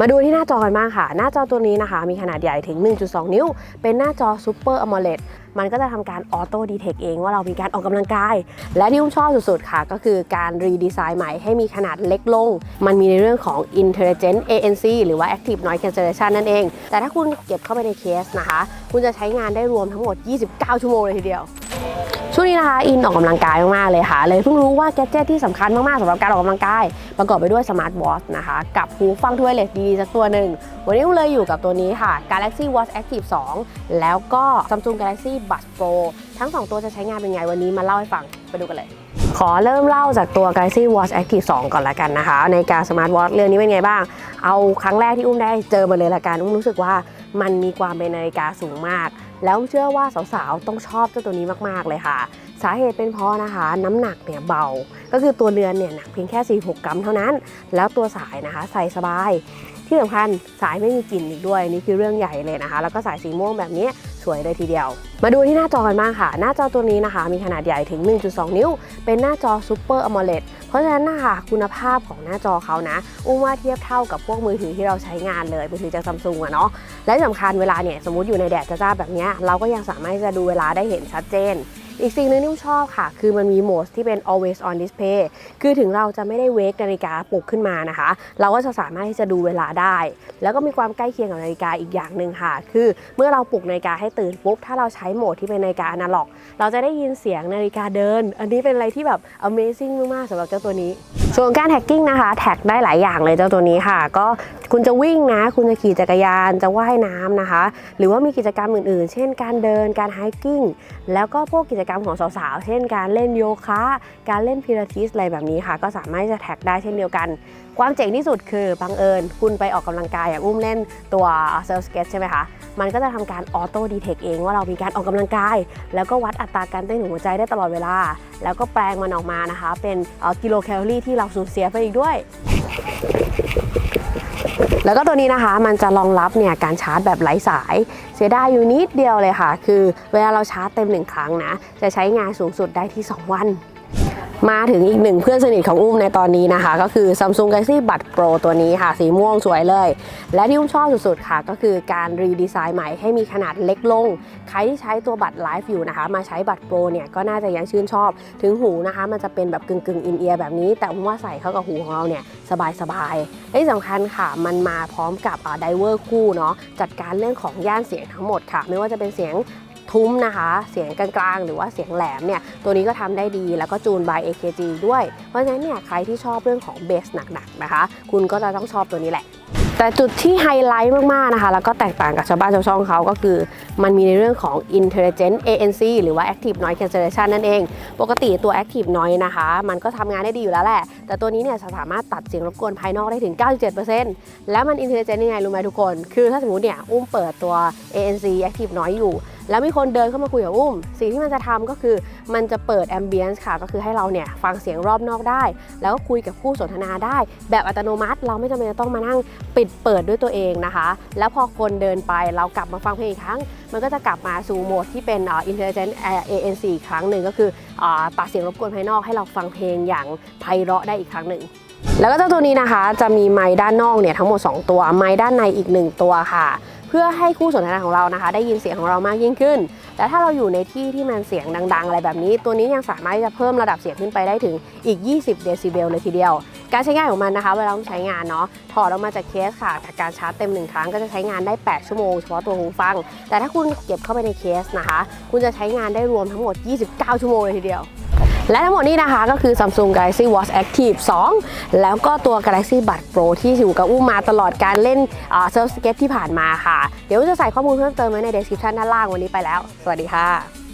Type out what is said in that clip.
มาดูที่หน้าจอกันบ้างค่ะ หน้าจอตัวนี้นะคะ มีขนาดใหญ่ถึง 1.2 นิ้ว เป็นหน้าจอ Super AMOLED มันก็จะทำการออโต้ดีเทคเองว่าเรามีการออกกำลังกาย และที่อุ้มชอบสุดๆค่ะ ก็คือการรีดีไซน์ใหม่ให้มีขนาดเล็กลง มันมีในเรื่องของ Intelligent ANC หรือว่า Active Noise Cancellation นั่นเอง แต่ถ้าคุณเก็บเข้าไปในเคสนะคะ คุณจะใช้งานได้รวมทั้งหมด 29 ชั่วโมงเลยทีเดียว ช่วงนี้นะคะอินออกกำลังกายมากๆเลยค่ะ เลยเพิ่งรู้ว่าแกดเจิตที่สำคัญมากๆสำหรับการออกกำลังกาย ประกอบไปด้วยสมาร์ทวอทนะคะ กับหูฟังถ้วยเล็กดีๆสักตัวหนึ่ง วันนี้อุ้มเลยอยู่กับตัวนี้ค่ะ Galaxy Watch Active 2 แล้วก็ Samsung Galaxy Buds Pro ทั้ง 2 ตัวจะใช้งานเป็นไงวันนี้มาเล่าให้ฟังไปดูกันเลย ขอเริ่มเล่าจากตัว Galaxy Watch Active 2 ก่อนละกันนะคะ ในการ Smart Watch เรื่องนี้เป็นไงบ้าง เอาครั้งแรกที่อุ้มได้เจอมาเลยละกันอุ้มรู้สึกว่ามันมีความเป็นนาฬิกาสูงมาก แล้วเชื่อว่าสาวๆ ต้องชอบเจ้าตัวนี้มากๆเลยค่ะ สาเหตุเป็นเพราะนะคะ น้ำหนักเนี่ยเบา ก็คือตัวเรือนเนี่ยหนักเพียงแค่ 46 กรัมเท่านั้น แล้วตัวสายนะคะใส่สบาย ที่สำคัญสายไม่มีกลิ่นอีกด้วยนี่คือเรื่องใหญ่เลยนะคะ แล้วก็สายสีม่วงแบบนี้ วยเลยทีเดียว มาดูที่หน้าจอกันบ้างค่ะ หน้าจอตัวนี้นะคะ มีขนาดใหญ่ถึง 1.2 นิ้ว เป็นหน้าจอ Super AMOLED เพราะฉะนั้นนะคะคุณภาพของหน้าจอเขานะอุ้มว่าเทียบเท่ากับพวกมือถือที่เราใช้งานเลยมือถือจากซัมซุงอะเนาะและที่สำคัญเวลาเนี่ยสมมติอยู่ในแดดจ้าๆแบบเนี้ยเราก็ยังสามารถจะดูเวลาได้เห็นชัดเจน อีกสิ่งหนึ่งที่อุ้มชอบค่ะ คือมันมีโหมดที่เป็น always on display คือถึงเราจะไม่ได้เวกนาฬิกาปลุกขึ้นมานะคะ เราก็จะสามารถที่จะดูเวลาได้ แล้วก็มีความใกล้เคียงกับนาฬิกาอีกอย่างหนึ่งค่ะ คือเมื่อเราปลุกนาฬิกาให้ตื่นปุ๊บ ถ้าเราใช้โหมดที่เป็นนาฬิกาอนาล็อก เราจะได้ยินเสียงนาฬิกาเดิน อันนี้เป็นอะไรที่แบบ amazing มากๆสำหรับเจ้าตัวนี้ ส่วนการแท็กกิ้งนะคะ แท็กได้หลายอย่างเลยเจ้าตัวนี้ค่ะ ก็คุณจะวิ่งนะ คุณจะขี่จักรยานจะว่ายน้ำนะคะ หรือว่ามีกิจกรรมอื่นๆ เช่นการเดินการไฮกิ้งแล้วก็พวกกิจกรรมของสาวๆ เช่นการเล่นโยคะการเล่นพิลาทิสอะไรแบบนี้ค่ะ ก็สามารถจะแท็กได้เช่นเดียวกัน ความเจ๋งที่สุดคือบังเอิญ คุณไปออกกำลังกายอย่างอุ้มเล่นตัวเซลสเก็ตใช่ไหมคะมันก็จะทำการออโต้ดีเทคเองว่าเรามีการออกกำลังกาย แล้วก็วัดอัตราการเต้นของหัวใจได้ตลอดเวลา แล้วก็แปลงมันออกมานะคะ เป็นกิโลแคลอรี่ที่เราสูญเสียไปอีกด้วย แล้วก็ตัวนี้นะคะมันจะรองรับเนี่ยการชาร์จแบบไร้สาย เสียดายอยู่นิดเดียวเลยค่ะ คือเวลาเราชาร์จเต็มหนึ่งครั้งนะ จะใช้งานสูงสุดได้ที่ 2 วัน มาถึงอีกหนึ่งเพื่อนสนิทของอุ้มในตอนนี้นะคะ ก็คือ Samsung Galaxy Buds Pro ตัวนี้ค่ะ สีม่วงสวยเลย และที่อุ้มชอบสุดๆ ค่ะ ก็คือการรีดีไซน์ใหม่ให้มีขนาดเล็กลง ใครที่ใช้ตัวบัตรไลฟ์อยู่นะคะ มาใช้บัตรโปรเนี่ยก็น่าจะยังชื่นชอบ ถึงหูนะคะ มันจะเป็นแบบกึ่งกึ่งอินเอียร์แบบนี้ แต่อุ้มว่าใส่เข้ากับหูของเราเนี่ยสบายๆและที่สำคัญค่ะ มันมาพร้อมกับไดเวอร์คู่เนาะจัดการเรื่องของย่านเสียงทั้งหมดค่ะ ไม่ว่าจะเป็นเสียง ทุ้มนะคะ เสียงกลางๆ หรือว่าเสียงแหลมเนี่ย ตัวนี้ก็ทำได้ดีแล้วก็จูน by AKG ด้วย เพราะฉะนั้นเนี่ยใครที่ชอบเรื่องของเบสหนักๆนะคะ คุณก็จะต้องชอบตัวนี้แหละแต่จุดที่ไฮไลท์มาก ๆ นะคะ แล้วก็แตกต่างกับชาวบ้านชาวช่องเขาก็คือ มันมีในเรื่องของ Intelligent ANC หรือว่า Active Noise Cancellation นั่นเอง ปกติตัว Active Noise นะคะ มันก็ทำงานได้ดีอยู่แล้วแหละ แต่ตัวนี้เนี่ยสามารถตัดเสียงรบกวนภายนอกได้ถึง 97%แล้วมัน Intelligent ยังไงรู้ไหมทุกคน คือถ้าสมมติเนี่ย อุ้มเปิดตัว ANC Active Noise อยู่ แล้วมีคนเดินเข้ามาคุยกับอุ้ม สิ่งที่มันจะทำก็คือมันจะเปิดแอมเบียนซ์ค่ะ ก็คือให้เราเนี่ยฟังเสียงรอบนอกได้ แล้วก็คุยกับคู่สนทนาได้ แบบอัตโนมัติ เราไม่จำเป็นจะต้องมานั่งปิดเปิดด้วยตัวเองนะคะ แล้วพอคนเดินไปเรากลับมาฟังเพลงอีกครั้ง มันก็จะกลับมาสู่โหมดที่เป็นเอ่อ intelligent ANC อีกครั้งหนึ่งก็คืออตัดเสียงรบกวนภายนอกให้เราฟังเพลงอย่างไพเราะได้อีกครั้งหนึ่งแล้วก็เจ้าตัวนี้นะคะจะมีไม้ด้านนอกเนี่ยทั้งหมด 2 ตัว ไม้ด้านในอีก 1 ตัวค่ะ เพื่อให้คู่สนทนาของเรานะคะ ได้ยินเสียงของเรามากยิ่งขึ้นแต่ถ้าเราอยู่ในที่ที่มันเสียงดัง ๆ อะไรแบบนี้ ตัวนี้ยังสามารถที่จะเพิ่มระดับเสียงขึ้นไปได้ถึงอีก 20 เดซิเบลเลยทีเดียว การใช้งานของมันนะคะเวลาเราใช้งานเนาะถอดออกมาจากเคสค่ะจากการชาร์จเต็มหนึ่งครั้งก็จะใช้งานได้ 8 ชั่วโมงเฉพาะตัวหูฟัง แต่ถ้าคุณเก็บเข้าไปในเคสนะคะ คุณจะใช้งานได้รวมทั้งหมด 29 ชั่วโมงเลยทีเดียว และทั้งหมดนี้นะคะก็คือ Samsung Galaxy Watch Active 2 แล้วก็ตัว Galaxy Buds Pro ที่อยู่กับอุ้มมาตลอดการเล่นเซิร์ฟสเก็ตที่ผ่านมาค่ะ เดี๋ยวจะใส่ข้อมูลเพิ่มเติมไว้ใน description ด้านล่างวันนี้ไปแล้ว สวัสดีค่ะ